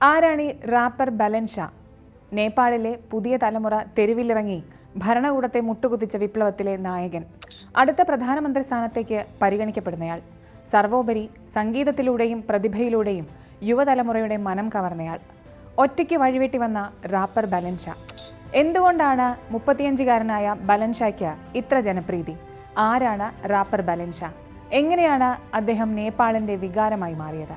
ആരാണ് ഈ റാപ്പർ ബലൻഷ? നേപ്പാളിലെ പുതിയ തലമുറ തെരുവിലിറങ്ങി ഭരണകൂടത്തെ മുട്ടുകുത്തിച്ച വിപ്ലവത്തിലെ നായകൻ. അടുത്ത പ്രധാനമന്ത്രി സ്ഥാനത്തേക്ക് പരിഗണിക്കപ്പെടുന്നയാൾ. സർവോപരി സംഗീതത്തിലൂടെയും പ്രതിഭയിലൂടെയും യുവതലമുറയുടെ മനം കവർന്നയാൾ. ഒറ്റയ്ക്ക് വഴിവെട്ടി വന്ന റാപ്പർ ബലൻഷ. എന്തുകൊണ്ടാണ് മുപ്പത്തിയഞ്ചുകാരനായ ബലൻഷയ്ക്ക് ഇത്ര ജനപ്രീതി? ആരാണ് റാപ്പർ ബലൻഷ? എങ്ങനെയാണ് അദ്ദേഹം നേപ്പാളിന്റെ വികാരമായി മാറിയത്?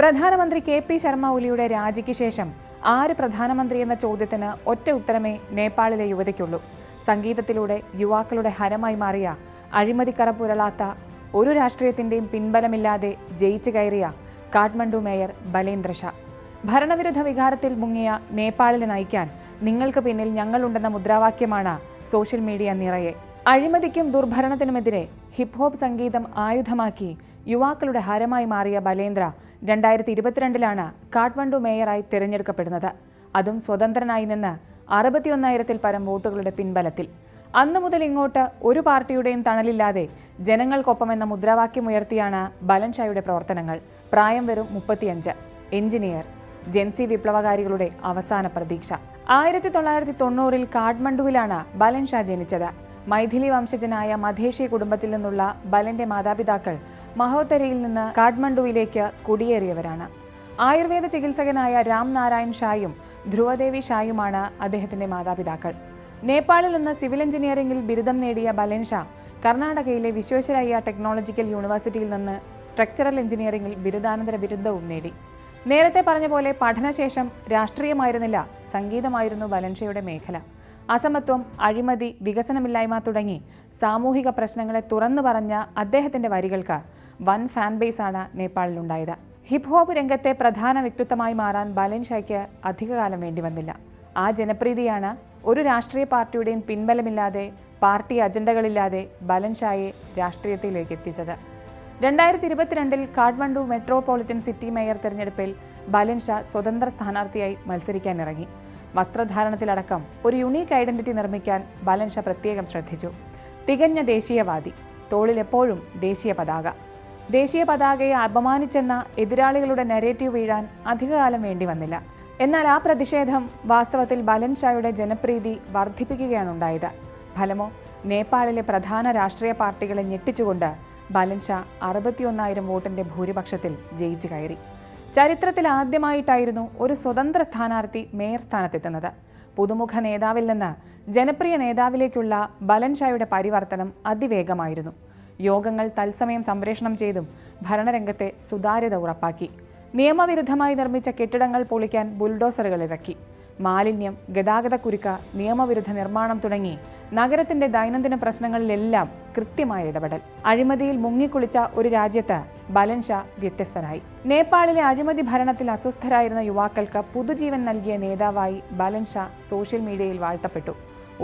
പ്രധാനമന്ത്രി കെ പി ശർമ്മ ഒലിയുടെ രാജിക്ക് ശേഷം ആര് പ്രധാനമന്ത്രി എന്ന ചോദ്യത്തിന് ഒറ്റ ഉത്തരമേ നേപ്പാളിലെ യുവതിക്കുള്ളൂ. സംഗീതത്തിലൂടെ യുവാക്കളുടെ ഹരമായി മാറിയ അഴിമതിക്കറ പുരളാത്ത ഒരു രാഷ്ട്രീയത്തിന്റെയും പിൻബലമില്ലാതെ ജയിച്ചു കയറിയ കാഠ്മണ്ഡു മേയർ ബലേന്ദ്ര ഷാ. ഭരണവിരുദ്ധ വികാരത്തിൽ മുങ്ങിയ നേപ്പാളിനെ നയിക്കാൻ നിങ്ങൾക്ക് പിന്നിൽ ഞങ്ങളുണ്ടെന്ന മുദ്രാവാക്യമാണ് സോഷ്യൽ മീഡിയ നിറയെ. അഴിമതിക്കും ദുർഭരണത്തിനുമെതിരെ ഹിപ്ഹോപ്പ് സംഗീതം ആയുധമാക്കി യുവാക്കളുടെ ഹരമായി മാറിയ ബലേന്ദ്ര രണ്ടായിരത്തി ഇരുപത്തിരണ്ടിലാണ് കാഠ്മണ്ഡു മേയറായി തിരഞ്ഞെടുക്കപ്പെടുന്നത്. അതും സ്വതന്ത്രനായി നിന്ന് അറുപത്തിയൊന്നായിരത്തിൽ പരം വോട്ടുകളുടെ പിൻബലത്തിൽ. അന്നു മുതൽ ഇങ്ങോട്ട് ഒരു പാർട്ടിയുടെയും തണലില്ലാതെ ജനങ്ങൾക്കൊപ്പം എന്ന മുദ്രാവാക്യമുയർത്തിയാണ് ബലൻഷായുടെ പ്രവർത്തനങ്ങൾ. പ്രായം വെറും മുപ്പത്തിയഞ്ച്. എഞ്ചിനീയർ. ജെൻസി വിപ്ലവകാരികളുടെ അവസാന പ്രതീക്ഷ. ആയിരത്തി തൊള്ളായിരത്തി തൊണ്ണൂറിൽ കാഠ്മണ്ഡുവിലാണ് ബലൻ ഷാ ജനിച്ചത്. മൈഥിലി വംശജനായ മധേഷി കുടുംബത്തിൽ നിന്നുള്ള ബലന്റെ മാതാപിതാക്കൾ മഹോത്തരയിൽ നിന്ന് കാഠ്മണ്ഡുവിലേക്ക് കുടിയേറിയവരാണ്. ആയുർവേദ ചികിത്സകനായ രാം നാരായൺ ഷായും ധ്രുവദേവി ഷായുമാണ് അദ്ദേഹത്തിന്റെ മാതാപിതാക്കൾ. നേപ്പാളിൽ നിന്ന് സിവിൽ എഞ്ചിനീയറിംഗിൽ ബിരുദം നേടിയ ബലൻ ഷാ കർണാടകയിലെ വിശ്വേശ്വരയ്യ ടെക്നോളജിക്കൽ യൂണിവേഴ്സിറ്റിയിൽ നിന്ന് സ്ട്രക്ചറൽ എഞ്ചിനീയറിംഗിൽ ബിരുദാനന്തര ബിരുദവും നേടി. നേരത്തെ പറഞ്ഞ പോലെ പഠനശേഷം രാഷ്ട്രീയമായിരുന്നില്ല സംഗീതമായിരുന്നു ബലൻഷയുടെ മേഖല. അസമത്വം അഴിമതി വികസനമില്ലായ്മ തുടങ്ങി സാമൂഹിക പ്രശ്നങ്ങളെ തുറന്നു പറഞ്ഞ അദ്ദേഹത്തിന്റെ വരികൾക്ക് വൻ ഫാൻ ബേസാണ് നേപ്പാളിലുണ്ടായത്. ഹിപ് ഹോപ്പ് രംഗത്തെ പ്രധാന വ്യക്തിത്വമായി മാറാൻ ബലൻഷയ്ക്ക് അധികകാലം വേണ്ടി വന്നില്ല. ആ ജനപ്രീതിയാണ് ഒരു രാഷ്ട്രീയ പാർട്ടിയുടെയും പിൻബലമില്ലാതെ പാർട്ടി അജണ്ടകളില്ലാതെ ബലൻഷായെ രാഷ്ട്രീയത്തിലേക്ക് എത്തിച്ചത്. രണ്ടായിരത്തി ഇരുപത്തിരണ്ടിൽ കാഠ്മണ്ഡു മെട്രോപൊളിറ്റൻ സിറ്റി മേയർ തെരഞ്ഞെടുപ്പിൽ ബലൻ ഷാ സ്വതന്ത്ര സ്ഥാനാർത്ഥിയായി മത്സരിക്കാനിറങ്ങി വസ്ത്രധാരണത്തിലടക്കം ഒരു യുണീക്ക് ഐഡന്റിറ്റി നിർമ്മിക്കാൻ ബാലൻഷ പ്രത്യേകം ശ്രദ്ധിച്ചു. തികഞ്ഞ ദേശീയവാദി തോളിലെപ്പോഴും ദേശീയ പതാക. ദേശീയ പതാകയെ അപമാനിച്ചെന്ന എതിരാളികളുടെ നെറേറ്റീവ് വീഴാൻ അധികകാലം വേണ്ടി വന്നില്ല. എന്നാൽ ആ പ്രതിഷേധം വാസ്തവത്തിൽ ബലൻഷായുടെ ജനപ്രീതി വർദ്ധിപ്പിക്കുകയാണ് ഉണ്ടായത്. ഫലമോ നേപ്പാളിലെ പ്രധാന രാഷ്ട്രീയ പാർട്ടികളെ ഞെട്ടിച്ചുകൊണ്ട് ബലൻഷ അറുപത്തിയൊന്നായിരം വോട്ടിന്റെ ഭൂരിപക്ഷത്തിൽ ജയിച്ചു കയറി. ചരിത്രത്തിൽ ആദ്യമായിട്ടായിരുന്നു ഒരു സ്വതന്ത്ര സ്ഥാനാർത്ഥി മേയർ സ്ഥാനത്തെത്തുന്നത്. പുതുമുഖ നേതാവിൽ നിന്ന് ജനപ്രിയ നേതാവിലേക്കുള്ള ബലൻഷായുടെ പരിവർത്തനം അതിവേഗമായിരുന്നു. യോഗങ്ങൾ തത്സമയം സംപ്രേഷണം ചെയ്തും ഭരണരംഗത്തെ സുതാര്യത ഉറപ്പാക്കി. നിയമവിരുദ്ധമായി നിർമ്മിച്ച കെട്ടിടങ്ങൾ പൊളിക്കാൻ ബുൾഡോസറുകൾ ഇറക്കി. മാലിന്യം ഗതാഗതക്കുരുക്ക നിയമവിരുദ്ധ നിർമ്മാണം തുടങ്ങി നഗരത്തിന്റെ ദൈനംദിന പ്രശ്നങ്ങളിലെല്ലാം കൃത്യമായ ഇടപെടൽ. അഴിമതിയിൽ മുങ്ങിക്കുളിച്ച ഒരു രാജ്യത്ത് ബലൻ ഷാ വ്യത്യസ്തനായി. നേപ്പാളിലെ അഴിമതി ഭരണത്തിൽ അസ്വസ്ഥരായിരുന്ന യുവാക്കൾക്ക് പുതുജീവൻ നൽകിയ നേതാവായി ബലൻ ഷാ സോഷ്യൽ മീഡിയയിൽ വാഴ്ത്തപ്പെട്ടു.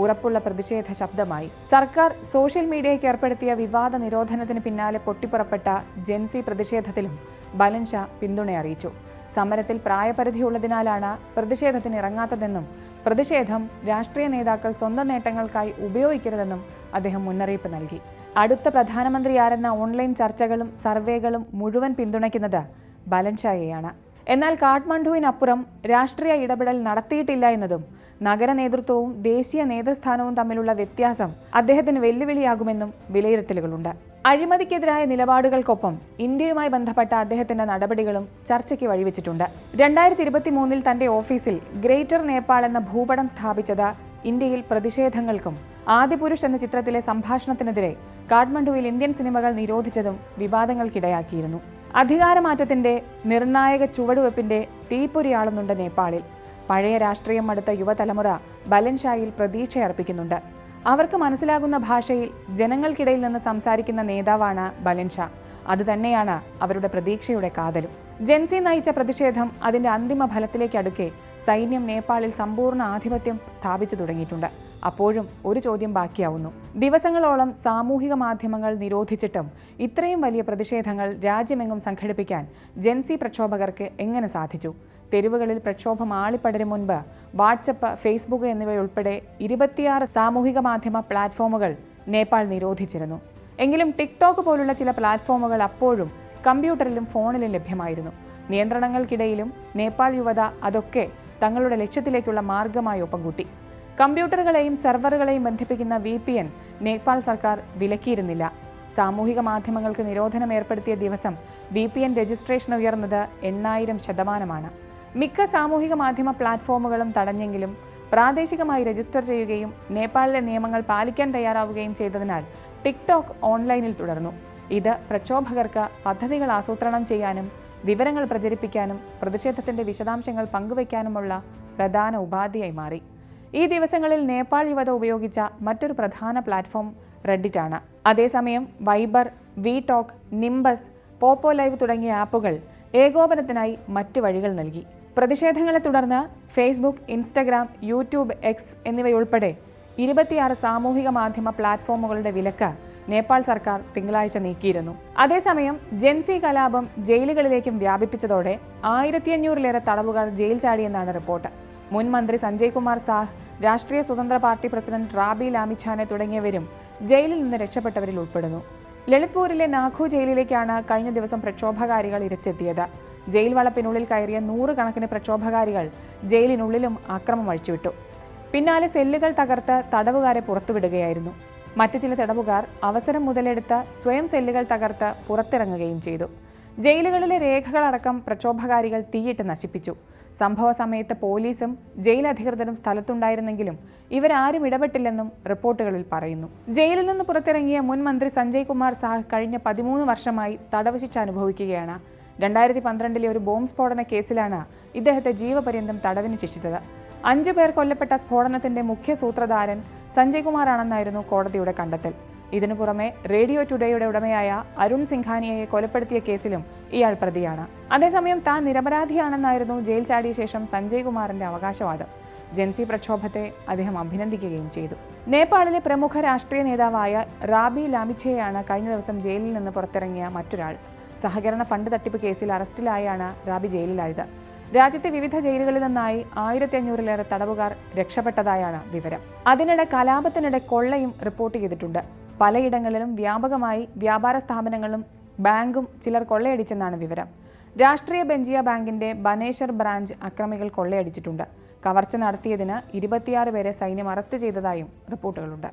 ഉറപ്പുള്ള പ്രതിഷേധ ശബ്ദമായി. സർക്കാർ സോഷ്യൽ മീഡിയയ്ക്ക് ഏർപ്പെടുത്തിയ വിവാദ നിരോധനത്തിന് പിന്നാലെ പൊട്ടിപ്പുറപ്പെട്ട ജെൻസി പ്രതിഷേധത്തിലും ബലൻ ഷാ പിന്തുണ അറിയിച്ചു. സമരത്തിൽ പ്രായപരിധിയുള്ളതിനാലാണ് പ്രതിഷേധത്തിന് ഇറങ്ങാത്തതെന്നും പ്രതിഷേധം രാഷ്ട്രീയ നേതാക്കൾ സ്വന്തം നേട്ടങ്ങൾക്കായി ഉപയോഗിക്കരുതെന്നും അദ്ദേഹം മുന്നറിയിപ്പ് നൽകി. അടുത്ത പ്രധാനമന്ത്രിയാരെന്ന ഓൺലൈൻ ചർച്ചകളും സർവേകളും മുഴുവൻ പിന്തുണയ്ക്കുന്നത് ബലൻഷായെയാണ്. എന്നാൽ കാഠ്മണ്ഡുവിനപ്പുറം രാഷ്ട്രീയ ഇടപെടൽ നടത്തിയിട്ടില്ല എന്നതും നഗര നേതൃത്വവും ദേശീയ നേതൃസ്ഥാനവും തമ്മിലുള്ള വ്യത്യാസം അദ്ദേഹത്തിന് വെല്ലുവിളിയാകുമെന്നും വിലയിരുത്തലുകളുണ്ട്. അഴിമതിക്കെതിരായ നിലപാടുകൾക്കൊപ്പം ഇന്ത്യയുമായി ബന്ധപ്പെട്ട അദ്ദേഹത്തിന്റെ നടപടികളും ചർച്ചയ്ക്ക് വഴിവെച്ചിട്ടുണ്ട്. രണ്ടായിരത്തി ഇരുപത്തി മൂന്നിൽ തന്റെ ഓഫീസിൽ ഗ്രേറ്റർ നേപ്പാൾ എന്ന ഭൂപടം സ്ഥാപിച്ചത് ഇന്ത്യയിൽ പ്രതിഷേധങ്ങൾക്കും ആദിപുരുഷ് എന്ന ചിത്രത്തിലെ സംഭാഷണത്തിനെതിരെ കാഠ്മണ്ഡുവിൽ ഇന്ത്യൻ സിനിമകൾ നിരോധിച്ചതും വിവാദങ്ങൾക്കിടയാക്കിയിരുന്നു. അധികാരമാറ്റത്തിന്റെ നിർണായക ചുവടുവെപ്പിന്റെ തീപ്പൊരിയാളുന്നുണ്ട് നേപ്പാളിൽ. പഴയ രാഷ്ട്രീയം അടുത്ത യുവതലമുറ ബലൻഷായിൽ പ്രതീക്ഷയർപ്പിക്കുന്നുണ്ട്. അവർക്ക് മനസ്സിലാകുന്ന ഭാഷയിൽ ജനങ്ങൾക്കിടയിൽ നിന്ന് സംസാരിക്കുന്ന നേതാവാണ് ബലൻഷാ അതുതന്നെയാണ് അവരുടെ പ്രതീക്ഷയുടെ കാതലും. ജെൻസി നയിച്ച പ്രതിഷേധം അതിന്റെ അന്തിമ ഫലത്തിലേക്ക് അടുക്കെ സൈന്യം നേപ്പാളിൽ സമ്പൂർണ ആധിപത്യം സ്ഥാപിച്ചു തുടങ്ങിയിട്ടുണ്ട്. അപ്പോഴും ഒരു ചോദ്യം ബാക്കിയാവുന്നു. ദിവസങ്ങളോളം സാമൂഹിക മാധ്യമങ്ങൾ നിരോധിച്ചിട്ടും ഇത്രയും വലിയ പ്രതിഷേധങ്ങൾ രാജ്യമെങ്ങും സംഘടിപ്പിക്കാൻ ജെൻസി പ്രക്ഷോഭകർക്ക് എങ്ങനെ സാധിച്ചു? തെരുവുകളിൽ പ്രക്ഷോഭം ആളിപ്പടരും മുൻപ് വാട്സപ്പ് ഫേസ്ബുക്ക് എന്നിവയുൾപ്പെടെ ഇരുപത്തിയാറ് സാമൂഹിക മാധ്യമ പ്ലാറ്റ്ഫോമുകൾ നേപ്പാൾ നിരോധിച്ചിരുന്നു. എങ്കിലും ടിക്ടോക്ക് പോലുള്ള ചില പ്ലാറ്റ്ഫോമുകൾ അപ്പോഴും കമ്പ്യൂട്ടറിലും ഫോണിലും ലഭ്യമായിരുന്നു. നിയന്ത്രണങ്ങൾക്കിടയിലും നേപ്പാൾ യുവത അതൊക്കെ തങ്ങളുടെ ലക്ഷ്യത്തിലേക്കുള്ള മാർഗമായി ഒപ്പം കൂട്ടി കമ്പ്യൂട്ടറുകളെയും സെർവറുകളെയും ബന്ധിപ്പിക്കുന്ന വി പി എൻ നേപ്പാൾ സർക്കാർ വിലക്കിയിരുന്നില്ല. സാമൂഹിക മാധ്യമങ്ങൾക്ക് നിരോധനം ഏർപ്പെടുത്തിയ ദിവസം വി പി എൻ രജിസ്ട്രേഷൻ ഉയർന്നത് എണ്ണായിരം ശതമാനമാണ്. മിക്ക സാമൂഹിക മാധ്യമ പ്ലാറ്റ്ഫോമുകളും തടഞ്ഞെങ്കിലും പ്രാദേശികമായി രജിസ്റ്റർ ചെയ്യുകയും നേപ്പാളിലെ നിയമങ്ങൾ പാലിക്കാൻ തയ്യാറാവുകയും ചെയ്തതിനാൽ ടിക്ടോക്ക് ഓൺലൈനിൽ തുടർന്നു. ഇത് പ്രക്ഷോഭകർക്ക് പദ്ധതികൾ ആസൂത്രണം ചെയ്യാനും വിവരങ്ങൾ പ്രചരിപ്പിക്കാനും പ്രതിഷേധത്തിന്റെ വിശദാംശങ്ങൾ പങ്കുവയ്ക്കാനുമുള്ള പ്രധാന ഉപാധിയായി മാറി. ഈ ദിവസങ്ങളിൽ നേപ്പാൾ യുവത ഉപയോഗിച്ച മറ്റൊരു പ്രധാന പ്ലാറ്റ്ഫോം റെഡിറ്റ് ആണ് അതേസമയം Viber V talk Nimbus Poppo live തുടങ്ങിയ ആപ്പുകൾ ഏകോപനത്തിനായി മറ്റ് വഴികൾ നൽകി. പ്രതിഷേധങ്ങളെ തുടർന്ന് ഫേസ്ബുക്ക് ഇൻസ്റ്റഗ്രാം യൂട്യൂബ് എക്സ് എന്നിവയുൾപ്പെടെ ഇരുപത്തിയാറ് സാമൂഹിക മാധ്യമ പ്ലാറ്റ്ഫോമുകളുടെ വിലക്ക് നേപ്പാൾ സർക്കാർ തിങ്കളാഴ്ച നീക്കിയിരുന്നു. അതേസമയം ജെൻസി കലാപം ജയിലുകളിലേക്കും വ്യാപിപ്പിച്ചതോടെ ആയിരത്തി അഞ്ഞൂറിലേറെ തടവുകാർ ജയിൽ ചാടിയെന്നാണ് റിപ്പോർട്ട്. മുൻ മന്ത്രി സഞ്ജയ് കുമാർ സാഹ് രാഷ്ട്രീയ സ്വതന്ത്ര പാർട്ടി പ്രസിഡന്റ് റാബി ലാമിഛാനെ തുടങ്ങിയവരും ജയിലിൽ നിന്ന് രക്ഷപ്പെട്ടവരിൽ ഉൾപ്പെടുന്നു. ലളിത്പൂരിലെ നാഖു ജയിലിലേക്കാണ് കഴിഞ്ഞ ദിവസം പ്രക്ഷോഭകാരികൾ ഇരച്ചെത്തിയത്. ജയിൽ വളപ്പിനുള്ളിൽ കയറിയ നൂറുകണക്കിന് പ്രക്ഷോഭകാരികൾ ജയിലിനുള്ളിലും ആക്രമം അഴിച്ചുവിട്ടു. പിന്നാലെ സെല്ലുകൾ തകർത്ത് തടവുകാരെ പുറത്തുവിടുകയായിരുന്നു. മറ്റു ചില തടവുകാർ അവസരം മുതലെടുത്ത് സ്വയം സെല്ലുകൾ തകർത്ത് പുറത്തിറങ്ങുകയും ചെയ്തു. ജയിലുകളിലെ രേഖകളടക്കം പ്രക്ഷോഭകാരികൾ തീയിട്ട് നശിപ്പിച്ചു. സംഭവ സമയത്ത് പോലീസും ജയിൽ അധികൃതരും സ്ഥലത്തുണ്ടായിരുന്നെങ്കിലും ഇവരാരും ഇടപെട്ടില്ലെന്നും റിപ്പോർട്ടുകളിൽ പറയുന്നു. ജയിലിൽ നിന്ന് പുറത്തിറങ്ങിയ മുൻ മന്ത്രി സഞ്ജയ് കുമാർ സാഹ് കഴിഞ്ഞ പതിമൂന്ന് വർഷമായി തടവ് ശിക്ഷ അനുഭവിക്കുകയാണ്. രണ്ടായിരത്തി പന്ത്രണ്ടിലെ ഒരു ബോംബ് സ്ഫോടന കേസിലാണ് ഇദ്ദേഹത്തെ ജീവപര്യന്തം തടവിന് ശിക്ഷിച്ചത്. അഞ്ചു പേർ കൊല്ലപ്പെട്ട സ്ഫോടനത്തിന്റെ മുഖ്യ സൂത്രധാരൻ സഞ്ജയ് കുമാറാണെന്നായിരുന്നു കോടതിയുടെ കണ്ടെത്തൽ. ഇതിനു പുറമെ റേഡിയോ ടുഡേയുടെ ഉടമയായ അരുൺ സിംഘാനിയയെ കൊലപ്പെടുത്തിയ കേസിലും ഇയാൾ പ്രതിയാണ്. അതേസമയം താൻ നിരപരാധിയാണെന്നായിരുന്നു ജയിൽ ചാടിയ ശേഷം സഞ്ജയ് കുമാറിന്റെ അവകാശവാദം. ജൻസി പ്രക്ഷോഭത്തെ അദ്ദേഹം അഭിനന്ദിക്കുകയും ചെയ്തു. നേപ്പാളിലെ പ്രമുഖ രാഷ്ട്രീയ നേതാവായ റാബി ലാമിഛയാണ് കഴിഞ്ഞ ദിവസം ജയിലിൽ നിന്ന് പുറത്തിറങ്ങിയ മറ്റൊരാൾ. സഹകരണ ഫണ്ട് തട്ടിപ്പ് കേസിൽ അറസ്റ്റിലായാണ് റാബി ജയിലിലായത്. രാജ്യത്തെ വിവിധ ജയിലുകളിൽ നിന്നായി ആയിരത്തി അഞ്ഞൂറിലേറെ തടവുകാർ രക്ഷപ്പെട്ടതായാണ് വിവരം. അതിനിടെ കലാപത്തിനിടെ കൊള്ളയും റിപ്പോർട്ട് ചെയ്തിട്ടുണ്ട്. പലയിടങ്ങളിലും വ്യാപകമായി വ്യാപാര സ്ഥാപനങ്ങളും ബാങ്കും ചിലർ കൊള്ളയടിച്ചെന്നാണ് വിവരം. രാഷ്ട്രീയ ബെഞ്ചിയ ബാങ്കിന്റെ ബനേശ്വർ ബ്രാഞ്ച് അക്രമികൾ കൊള്ളയടിച്ചിട്ടുണ്ട്. കവർച്ച നടത്തിയതിന് ഇരുപത്തിയാറ് പേരെ സൈന്യം അറസ്റ്റ് ചെയ്തതായും റിപ്പോർട്ടുകളുണ്ട്.